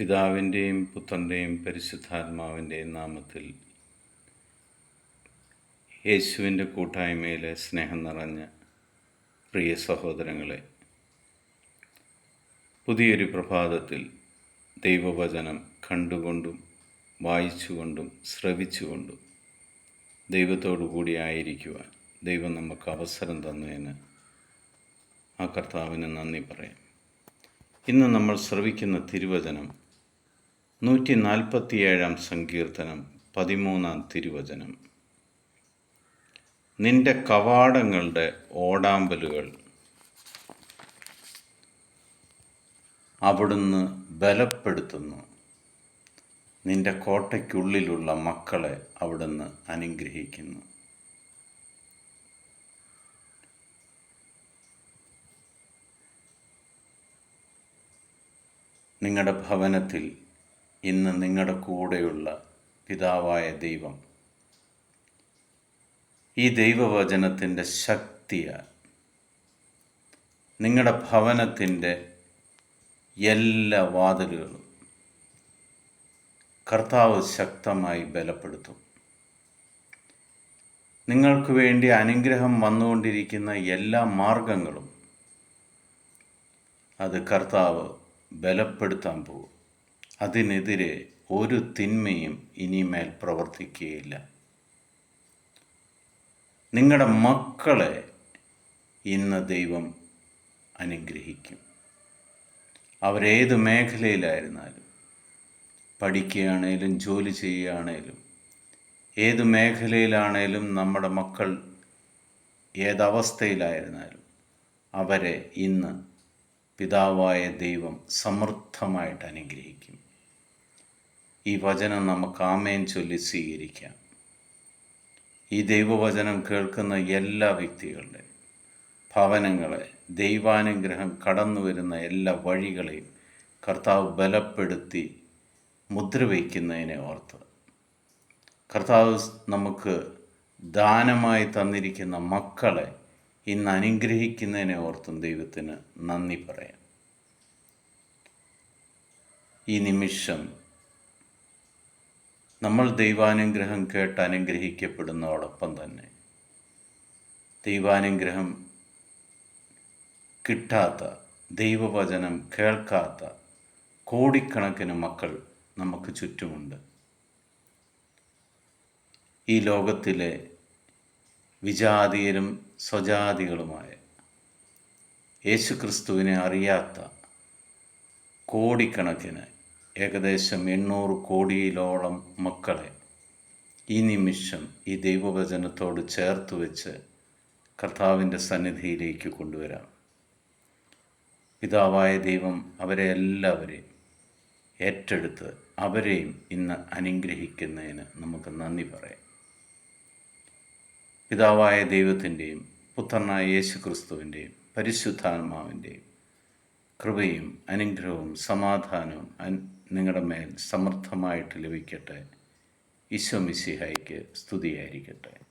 പിതാവിന്റെയും പുത്രന്റെയും പരിശുദ്ധാത്മാവിന്റെയും നാമത്തിൽ യേശുവിന്റെ കൂട്ടായ്മയിലെ സ്നേഹം നിറഞ്ഞ പ്രിയ സഹോദരങ്ങളെ പുതിയൊരു പ്രഭാതത്തിൽ ദൈവവചനം കണ്ടുകൊണ്ടും വായിച്ചുകൊണ്ടും ശ്രവിച്ചുകൊണ്ടും ദൈവത്തോടു കൂടി ആയിരിക്കുവാൻ ദൈവം നമുക്ക് അവസരം തന്നതിന് ആ കർത്താവിന് നന്ദി പറയാം. ഇന്ന് നമ്മൾ ശ്രവിക്കുന്ന തിരുവചനം നൂറ്റി നാൽപ്പത്തിയേഴാം സങ്കീർത്തനം പതിമൂന്നാം തിരുവചനം. നിന്റെ കവാടങ്ങളുടെ ഓടാമ്പലുകൾ. അവിടുന്ന് ബലപ്പെടുത്തുന്നു. നിന്റെ കോട്ടയ്ക്കുള്ളിലുള്ള മക്കളെ അവിടുന്ന് അനുഗ്രഹിക്കുന്നു. നിങ്ങളുടെ ഭവനത്തിൽ ഇന്ന് നിങ്ങളുടെ കൂടെയുള്ള പിതാവായ ദൈവം. ഈ ദൈവവചനത്തിന്റെ ശക്തിയാൽ നിങ്ങളുടെ ഭവനത്തിന്റെ എല്ലാ വാതിലുകളും കർത്താവ് ശക്തമായി ബലപ്പെടുത്തും. നിങ്ങൾക്ക് വേണ്ടി അനുഗ്രഹം വന്നുകൊണ്ടിരിക്കുന്ന എല്ലാ മാർഗങ്ങളും അത് കർത്താവ് ബലപ്പെടുത്താൻ പോകും. അതിനെതിരെ ഒരു തിന്മയും ഇനിമേൽ പ്രവർത്തിക്കുകയില്ല. നിങ്ങളുടെ മക്കളെ ഇന്ന് ദൈവം അനുഗ്രഹിക്കും. അവരേത് മേഖലയിലായിരുന്നാലും പഠിക്കുകയാണേലും ജോലി ചെയ്യുകയാണേലും ഏത് മേഖലയിലാണേലും നമ്മുടെ മക്കൾ ഏതവസ്ഥയിലായിരുന്നാലും അവരെ ഇന്ന് പിതാവായ ദൈവം സമൃദ്ധമായിട്ട് അനുഗ്രഹിക്കും. ഈ വചനം നമുക്ക് ആമേൻ ചൊല്ലി സ്വീകരിക്കാം. ഈ ദൈവവചനം കേൾക്കുന്ന എല്ലാ വ്യക്തികളുടെ ഭവനങ്ങളെ ദൈവാനുഗ്രഹം കടന്നു വരുന്ന എല്ലാ വഴികളെയും കർത്താവ് ബലപ്പെടുത്തി മുദ്ര വയ്ക്കുന്നതിനെ ഓർത്ത് കർത്താവ് നമുക്ക് ദാനമായി തന്നിരിക്കുന്ന മക്കളെ ഇന്ന് അനുഗ്രഹിക്കുന്നതിനെ ഓർത്തും ദൈവത്തിന് നന്ദി പറയാം. ഈ നിമിഷം നമ്മൾ ദൈവാനുഗ്രഹം കേട്ട് അനുഗ്രഹിക്കപ്പെടുന്നതോടൊപ്പം തന്നെ ദൈവാനുഗ്രഹം കിട്ടാത്ത ദൈവവചനം കേൾക്കാത്ത കോടിക്കണക്കിന് മക്കൾ നമുക്ക് ചുറ്റുമുണ്ട്. ഈ ലോകത്തിലെ വിജാതീയരും സ്വജാതികളുമായ യേശുക്രിസ്തുവിനെ അറിയാത്ത കോടിക്കണക്കിന് ഏകദേശം എണ്ണൂറ് കോടിയിലോളം മക്കളെ ഈ നിമിഷം ഈ ദൈവവചനത്തോട് ചേർത്ത് വെച്ച് കർത്താവിന്റെ സന്നിധിയിലേക്ക് കൊണ്ടുവരാം. പിതാവായ ദൈവം അവരെ എല്ലാവരെയും ഏറ്റെടുത്ത് അവരെയും ഇന്ന് അനുഗ്രഹിക്കുന്നതിന് നമുക്ക് നന്ദി പറയാം. പിതാവായ ദൈവത്തിന്റെയും പുത്രനായ യേശു ക്രിസ്തുവിന്റെയും പരിശുദ്ധാത്മാവിന്റെയും കൃപയും അനുഗ്രഹവും സമാധാനവും നിങ്ങളുടെ മേൽ സമർത്ഥമായിട്ട് ലഭിക്കട്ടെ. ഈശോ മിസിഹായിക്ക് സ്തുതിയായിരിക്കട്ടെ.